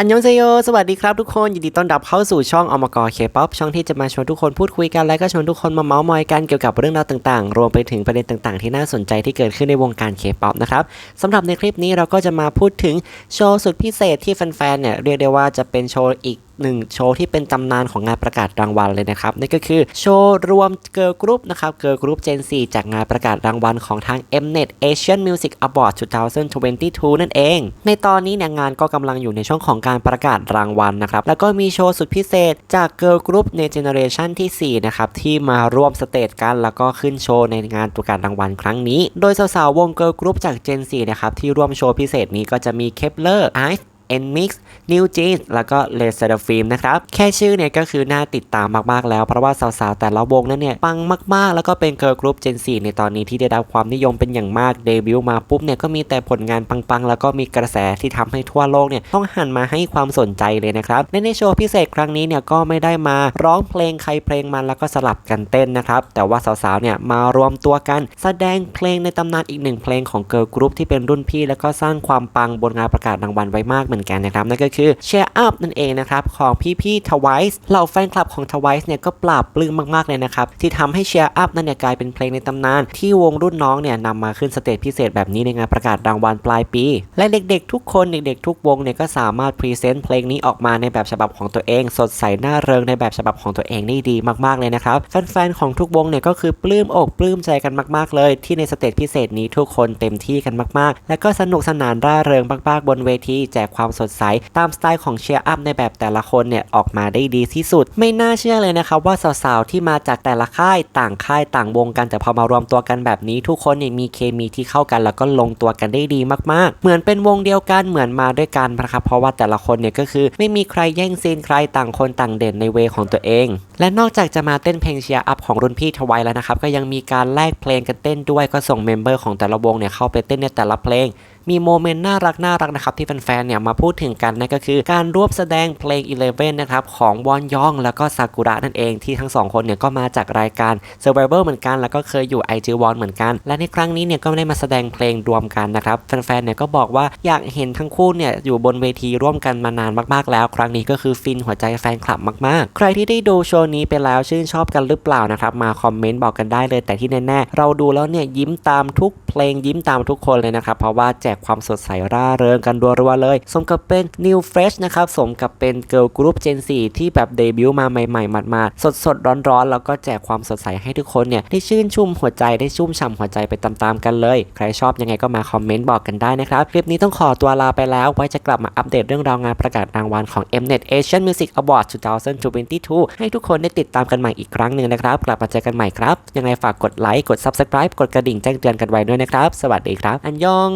อันยองเซโย สวัสดีครับทุกคน ยินดีต้อนรับเข้าสู่ช่องอมกอเคป๊อปช่องที่จะมาชวนทุกคนพูดคุยกัน และก็ชวนทุกคนมาเมาส์มอยกันเกี่ยวกับเรื่องราวต่างๆ รวมไปถึงประเด็นต่างๆ ที่น่าสนใจที่เกิดขึ้นในวงการเคป๊อปนะครับสำหรับในคลิปนี้เราก็จะมาพูดถึงโชว์สุดพิเศษที่แฟนๆ เนี่ยเรียกได้ว่าจะเป็นโชว์อีก หนึ่งโชว์ที่เป็นตำนานของงานประกาศรางวัลเลยนะครับนั่นก็คือโชว์รวมเกิร์ลกรุ๊ปนะครับเกิร์ลกรุ๊ป Gen 4 จากงานประกาศรางวัลของทาง Mnet Asian Music Award 2022 นั่นเอง ในตอนนี้เนี่ยงานก็กำลังอยู่ในช่วงของการประกาศรางวัลนะครับแล้วก็มีโชว์สุดพิเศษจากเกิร์ลกรุ๊ปในเจเนอเรชันที่4นะครับที่มาร่วมสเตจกัน แล้วก็ขึ้นโชว์ในงานประกาศรางวัลครั้งนี้ โดยสาวๆวงเกิร์ลกรุ๊ปจาก Gen 4นะครับที่ร่วมโชว์พิเศษนี้ก็จะมีเคปเลอร์ไอซ์ Nmix New Jeans แล้วก็ l e s e r f i l m นะครับ แค่ชื่อเนี่ยก็คือน่าติดตามมาก ๆ แล้ว เพราะว่าสาว ๆ แต่ละวงนั้นเนี่ย ปังมาก ๆ แล้วก็เป็นเกิร์ลกรุ๊ป Gen 4 ในตอนนี้ที่ได้รับความนิยมเป็นอย่างมาก เดบิวต์มาปุ๊บเนี่ยก็มีแต่ผลงานปัง ๆ แล้วก็มีกระแสที่ทำให้ทั่วโลกเนี่ยต้องหันมาให้ความสนใจเลยนะครับและในโชว์พิเศษครั้งนี้เนี่ยก็ไม่ได้มาร้องเพลงใครเพลงมันแล้วก็สลับกันเต้นนะครับ แต่ว่าสาว ๆ เนี่ยมารวมตัวกันแสดงเพลงในตำนานอีกหนึ่งเพลงของเกิร์ลกรุ๊ปที่เป็นรุ่นพี่ แล้วก็สร้างความปังบนงานประกาศรางวัลไว้มากเหมือนกันนะครับนั่นก็คือ Share Up นั่นเองนะครับของพี่ๆ Twice เหล่าแฟนคลับของ Twice เนี่ยก็ปราบปลื้มมากๆเลยนะครับที่ทำให้ Share Up นั่นเนี่ยกลายเป็นเพลงในตำนาน ที่วงรุ่นน้องเนี่ยนำมาขึ้นสเตจพิเศษแบบนี้ในงานประกาศรางวัลปลายปี และเด็กๆ ทุกคนเด็กๆทุกวงเนี่ยก็สามารถพรีเซนต์เพลงนี้ออกมาในแบบฉบับของตัวเอง สดใสน่าเริงในแบบฉบับของตัวเองได้ดีมากๆเลยนะครับแฟนๆของทุกวงเนี่ยก็คือปลื้มอกปลื้มใจกันมากๆเลย ที่ในสเตจพิเศษนี้ทุกคนเต็มที่กันมากๆ และก็สนุกสนานร่าเริงมากๆบนเวทีแจกความสดใส ตามสไตล์ของเชียร์อัพในแบบแต่ละคนเนี่ยออกมาได้ดีที่สุด ไม่น่าเชื่อเลยนะครับว่าสาวๆที่มาจากแต่ละค่ายต่างค่ายต่างวงกันแต่พอมารวมตัวกันแบบนี้ทุกคนเนี่ยมีเคมีที่เข้ากันแล้วก็ลงตัวกันได้ดีมากๆ เหมือนเป็นวงเดียวกันเหมือนมาด้วยกันนะครับเพราะว่าแต่ละคนเนี่ยก็คือไม่มีใครแย่งซีนใครต่างคนต่างเด่นในเวของตัวเอง และนอกจากจะมาเต้นเพลงเชียร์อัพของรุ่นพี่ทวายแล้วนะครับก็ยังมีการแลกเพลงกันเต้นด้วยก็ส่งเมมเบอร์ของแต่ละวงเนี่ยเข้าไปเต้นในแต่ละเพลง มีโมเมนต์น่ารักน่ารักนะครับที่แฟนๆเนี่ยมาพูดถึงกันนั่นก็คือการร่วมแสดงเพลง Eleven นะครับของวอนยองแล้วก็ซากุระนั่นเองที่ทั้งสองคนเนี่ยก็มาจากรายการ Survivor เหมือนกัน แล้วก็เคยอยู่ IG One เหมือนกัน และในครั้งนี้เนี่ยก็ได้มาแสดงเพลงรวมกันนะครับแฟนๆเนี่ยก็บอกว่าอยากเห็นทั้งคู่เนี่ยอยู่บนเวทีร่วมกันมานานมากๆแล้ว ครั้งนี้ก็คือฟินหัวใจแฟนคลับมากๆ ใครที่ได้ดูโชว์นี้ไปแล้วชื่นชอบกันหรือเปล่านะครับมาคอมเมนต์บอกกันได้เลยแต่ที่แน่ๆเราดูแล้วเนี่ยยิ้มตามทุกเพลงยิ้มตามทุกคนเลยนะครับเพราะว่าแจกความสดใสร่าเริงกันรัวๆเลย สมกับเป็น New Fresh นะครับ สมกับเป็น Girl Group Gen 4 ที่แบบเดบิวต์มาใหม่ๆมาๆสดๆร้อนๆ แล้วก็แจกความสดใสให้ทุกคนเนี่ย ได้ชื่นชุ่มหัวใจได้ชุ่มฉ่ำหัวใจไปตามๆกันเลย ใครชอบยังไงก็มาคอมเมนต์บอกกันได้นะครับ คลิปนี้ต้องขอตัวลาไปแล้วไว้จะกลับมาอัปเดตเรื่องราวงานประกาศรางวัลของ Mnet Asian Music Award 2022 ให้ทุกคนได้ติดตามกันใหม่อีกครั้งหนึ่งนะครับ กลับมาเจอกันใหม่ครับ ยังไงฝากกดไลค์กด Subscribe กดกระดิ่งแจ้งเตือนกันไว้ด้วยนะครับ สวัสดีครับ อันยอง